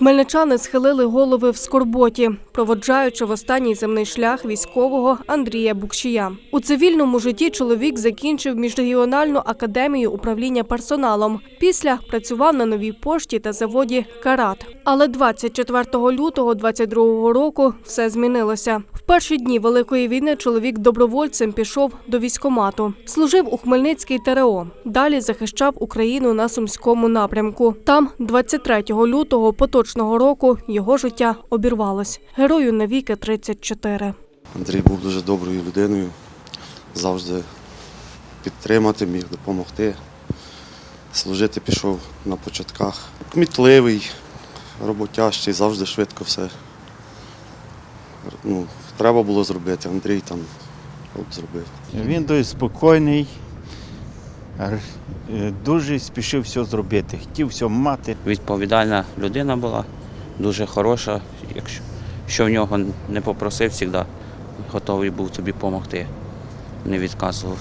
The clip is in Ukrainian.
Хмельничани схилили голови в скорботі, проводжаючи в останній земний шлях військового Андрія Букшія. У цивільному житті чоловік закінчив міжрегіональну академію управління персоналом. Після працював на новій пошті та заводі Карат. Але 24 лютого 22 року все змінилося. В перші дні великої війни чоловік добровольцем пішов до військомату. Служив у Хмельницькій ТРО. Далі захищав Україну на сумському напрямку. Там, 23 лютого поточного року, його життя обірвалось. Герою навіки 34. Андрій був дуже доброю людиною, завжди підтримати міг, допомогти. Служити пішов на початках. Кмітливий, роботящий, завжди швидко все. Ну, треба було зробити. Андрій там от зробив. Він дуже спокійний, е, дуже спішив все зробити, хотів все мати. Відповідальна людина була, дуже хороша. Якщо що в нього не попросив, завжди готовий був тобі допомогти, не відказував.